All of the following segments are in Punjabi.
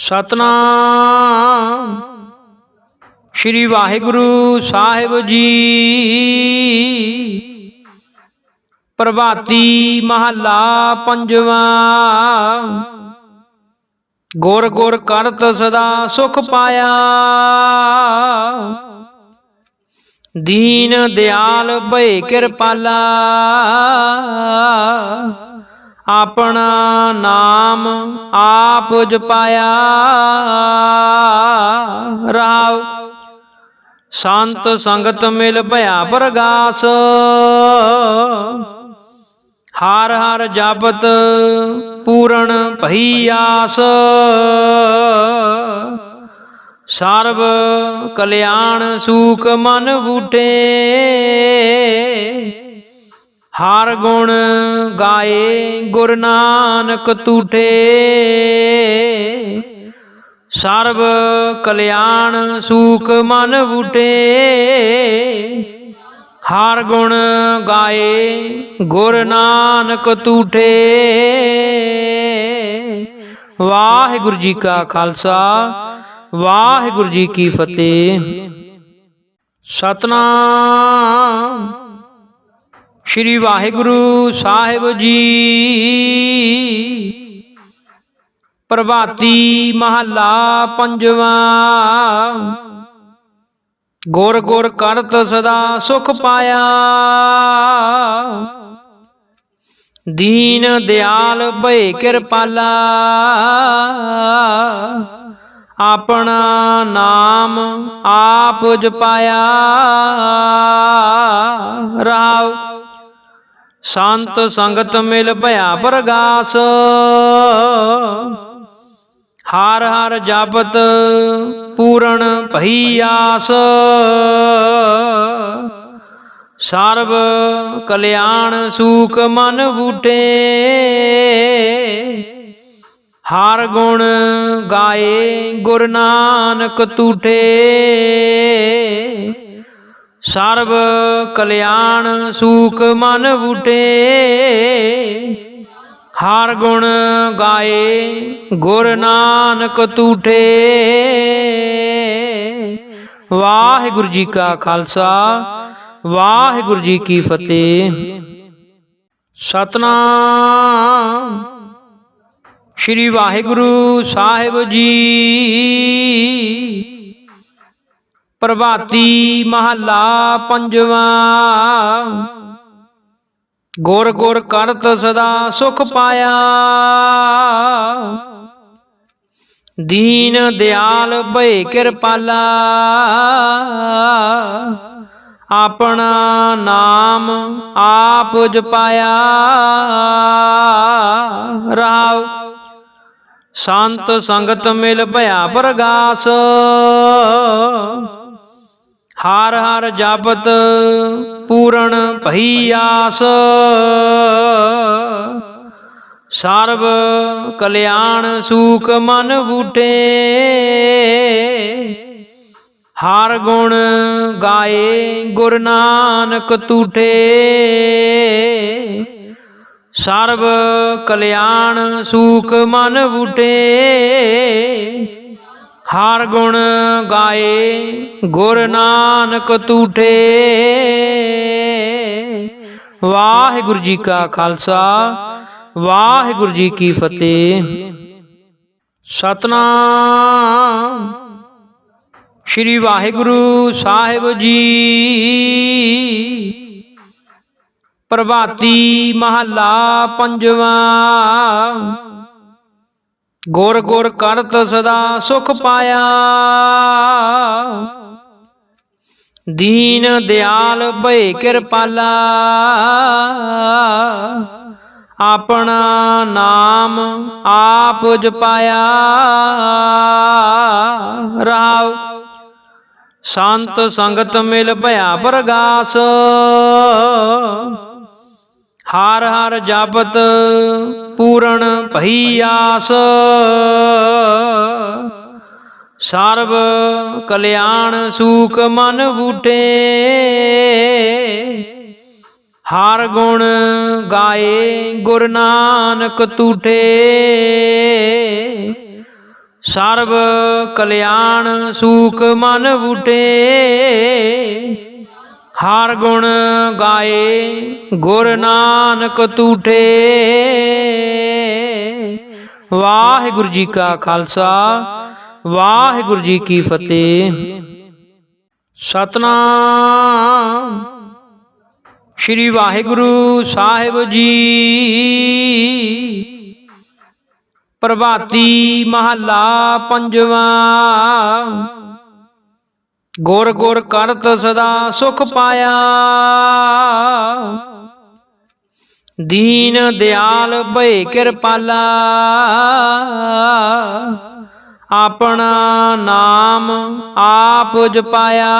ਸਤਨਾਮ। ਸ਼੍ਰੀ ਵਾਹਿਗੁਰੂ ਸਾਹਿਬ ਜੀ। ਪ੍ਰਭਾਤੀ ਮਹੱਲਾ ਪੰਜਵਾਂ। ਗੁਰ ਗੁਰ ਕਰਤ ਸਦਾ ਸੁਖ ਪਾਇਆ। ਦੀਨ ਦਿਆਲ ਭਏ ਕਿਰਪਾਲਾ। ਆਪਣਾ ਨਾਮ ਆਪ ਜਪਾਇਆ ਰਾਵ, ਸੰਤ ਸੰਗਤ ਮਿਲ ਭਇਆ ਪ੍ਰਗਾਸ। ਹਰ ਹਰ ਜਪਤ ਪੂਰਨ ਭਈ ਆਸ। ਸਰਬ ਕਲਿਆਣ ਸੂਖ ਮਨ ਬੂਟੇ। ਹਰ ਗੁਣ ਗਾਏ ਗੁਰ ਨਾਨਕ ਤੂਠੇ। ਸਰਬ ਕਲਿਆਣ ਸੂਖ ਮਨ ਬੂਟੇ। ਹਰ ਗੁਣ ਗਾਏ ਗੁਰ ਨਾਨਕ ਤੂਠੇ। ਵਾਹਿਗੁਰੂ ਜੀ ਕਾ ਖਾਲਸਾ, ਵਾਹਿਗੁਰੂ ਜੀ ਕੀ ਫਤਿਹ। ਸਤਨਾਮ ਸ਼੍ਰੀ ਵਾਹਿਗੁਰੂ ਸਾਹਿਬ ਜੀ। ਪ੍ਰਭਾਤੀ ਮਹੱਲਾ ਪੰਜਵਾਂ। ਗੁਰ ਗੁਰ ਕਰਤ ਸਦਾ ਸੁਖ ਪਾਇਆ। ਦੀਨ ਦਿਆਲ ਭਏ ਕਿਰਪਾਲਾ। ਆਪਣਾ ਨਾਮ ਆਪ ਜਪਾਇਆ। ਰਾਵ ਸੰਤ ਸੰਗਤ ਮਿਲ ਭਇਆ ਪ੍ਰਗਾਸ। ਹਰ ਹਰ ਜਪਤ ਪੂਰਨ ਭਈ ਆਸ। ਸਰਬ ਕਲਿਆਣ ਸੂਖ ਮਨ ਬੂਟੇ। ਹਰ ਗੁਣ ਗਾਏ ਗੁਰੂ ਨਾਨਕ ਤੂਠੇ ਸਰਬ ਕਲਿਆਣ ਸੂਖ ਮਨ ਬੂਟੇ। ਹਰ ਗੁਣ ਗਾਏ ਗੁਰ ਨਾਨਕ ਤੂਠੇ। ਵਾਹਿਗੁਰੂ ਜੀ ਕਾ ਖਾਲਸਾ, ਵਾਹਿਗੁਰੂ ਜੀ ਕੀ ਫਤਿਹ। ਸਤਨਾਮ। ਸ਼੍ਰੀ ਵਾਹਿਗੁਰੂ ਸਾਹਿਬ ਜੀ। ਪ੍ਰਭਾਤੀ ਮਹੱਲਾ ਪੰਜਵਾਂ। ਗੁਰ ਗੁਰ ਕਰਤ ਸਦਾ ਸੁਖ ਪਾਇਆ। ਦੀਨ ਦਿਆਲ ਭਏ ਕਿਰਪਾਲਾ। ਆਪਣਾ ਨਾਮ ਆਪ ਜਪਾਇਆ। ਰਾਵ, ਸੰਤ ਸੰਗਤ ਮਿਲ ਭਇਆ ਪ੍ਰਗਾਸ। ਹਰ ਹਰ ਜਪਤ ਪੂਰਨ ਭਈ ਆਸ। ਸਰਬ ਕਲਿਆਣ ਸੂਖ ਮਨ ਬੂਟੇ, ਹਰ ਗੁਣ ਗਾਏ ਗੁਰ ਨਾਨਕ ਤੂਠੇ। ਸਰਬ ਕਲਿਆਣ ਸੂਖ ਮਨ ਬੂਟੇ ਹਰ ਗੁਣ ਗਾਏ, ਗੁਰ ਨਾਨਕ ਤੂਠੇ। ਵਾਹਿਗੁਰੂ ਜੀ ਕਾ ਖਾਲਸਾ, ਵਾਹਿਗੁਰੂ ਜੀ ਕੀ ਫਤਿਹ। ਸਤਨਾਮ। ਸ਼੍ਰੀ ਵਾਹਿਗੁਰੂ ਸਾਹਿਬ ਜੀ। ਪ੍ਰਭਾਤੀ ਮਹੱਲਾ ਪੰਜਵਾਂ। ਗੁਰ ਗੁਰ ਕਰਤ ਸਦਾ ਸੁਖ ਪਾਇਆ। ਦੀਨ ਦਿਆਲ ਭਏ ਕਿਰਪਾਲਾ। ਆਪਣਾ ਨਾਮ ਆਪ ਜਪਾਇਆ। ਰਾਵ, ਸੰਤ ਸੰਗਤ ਮਿਲ ਭਇਆ ਪ੍ਰਗਾਸ। ਹਰ ਹਰ ਜਪਤ ਪੂਰਨ ਭਈ ਆਸ। ਸਰਬ ਕਲਿਆਣ ਸੂਖ ਮਨ ਬੂਟੇ। ਹਰ ਗੁਣ ਗਾਏ ਗੁਰ ਨਾਨਕ ਤੂਠੇ ਸਰਬ ਕਲਿਆਣ ਸੂਖ ਮਨ ਬੂਟੇ। ਹਰ ਗੁਣ ਗਾਏ, ਗੁਰ ਨਾਨਕ ਤੂਠੇ। ਵਾਹਿਗੁਰੂ ਜੀ ਕਾ ਖਾਲਸਾ, ਵਾਹਿਗੁਰੂ ਜੀ ਕੀ ਫਤਿਹ। ਸਤਨਾਮ। ਸ਼੍ਰੀ ਵਾਹਿਗੁਰੂ ਸਾਹਿਬ ਜੀ। ਪ੍ਰਭਾਤੀ ਮਹੱਲਾ ਪੰਜਵਾਂ। ਗੁਰ ਗੁਰ ਕਰਤ ਸਦਾ ਸੁਖ ਪਾਇਆ। ਦੀਨ ਦਿਆਲ ਭਏ ਕਿਰਪਾਲਾ। ਆਪਣਾ ਨਾਮ ਆਪ ਜਪਾਇਆ।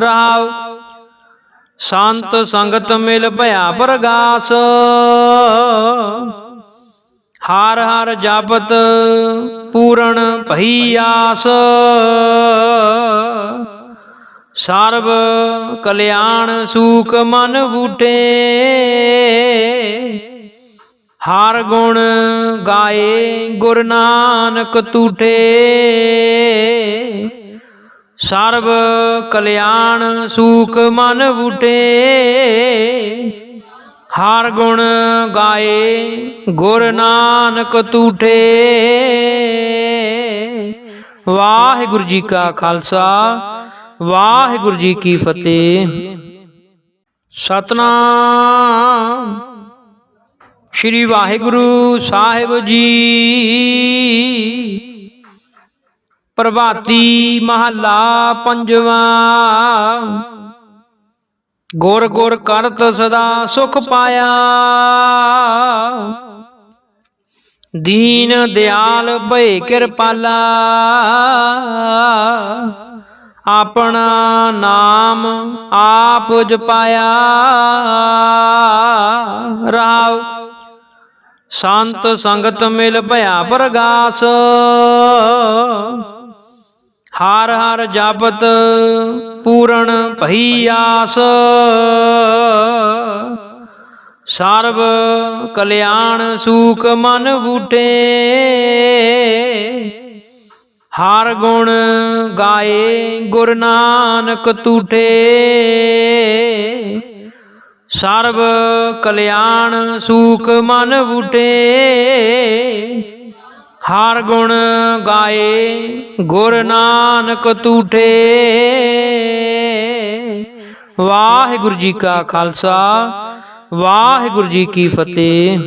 ਰਾਵ, ਸੰਤ ਸੰਗਤ ਮਿਲ ਭਇਆ ਪ੍ਰਗਾਸ। ਹਰ ਹਰ ਜਪਤ ਪੂਰਨ ਭਈ ਆਸ। ਸਰਬ ਕਲਿਆਣ ਸੂਖ ਮਨ ਬੂਟੇ। ਹਰ ਗੁਣ ਗਾਏ ਗੁਰ ਨਾਨਕ ਤੂਠੇ ਸਰਬ ਕਲਿਆਣ ਸੂਖ ਮਨ ਬੂਟੇ। ਹਰ ਗੁਣ ਗਾਏ, ਗੁਰ ਨਾਨਕ ਤੂਠੇ। ਵਾਹਿਗੁਰੂ ਜੀ ਕਾ ਖਾਲਸਾ, ਵਾਹਿਗੁਰੂ ਜੀ ਕੀ ਫਤਿਹ। ਸਤਨਾਮ। ਸ਼੍ਰੀ ਵਾਹਿਗੁਰੂ ਸਾਹਿਬ ਜੀ। ਪ੍ਰਭਾਤੀ ਮਹੱਲਾ ਪੰਜਵਾਂ। ਗੁਰ ਗੁਰ ਕਰਤ ਸਦਾ ਸੁਖ ਪਾਇਆ। ਦੀਨ ਦਿਆਲ ਭਏ ਕਿਰਪਾਲਾ। ਆਪਣਾ ਨਾਮ ਆਪ ਜਪਾਇਆ। ਰਾਵ, ਸੰਤ ਸੰਗਤ ਮਿਲ ਭਇਆ ਪ੍ਰਗਾਸ। ਹਰ ਹਰ ਜਪਤ ਪੂਰਨ ਭਈ ਆਸ ਸਰਬ ਕਲਿਆਣ ਸੂਖ ਮਨ ਬੂਟੇ। ਹਰ ਗੁਣ ਗਾਏ ਗੁਰ ਨਾਨਕ ਤੂਠੇ ਸਰਬ ਕਲਿਆਣ ਸੂਖ ਮਨ ਬੂਟੇ। ਹਰ ਗੁਣ ਗਾਏ ਗੁਰ ਨਾਨਕ ਤੂਠੇ। ਵਾਹਿਗੁਰੂ ਜੀ ਕਾ ਖਾਲਸਾ ਵਾਹਿਗੁਰੂ ਜੀ ਕੀ ਫਤਿਹ।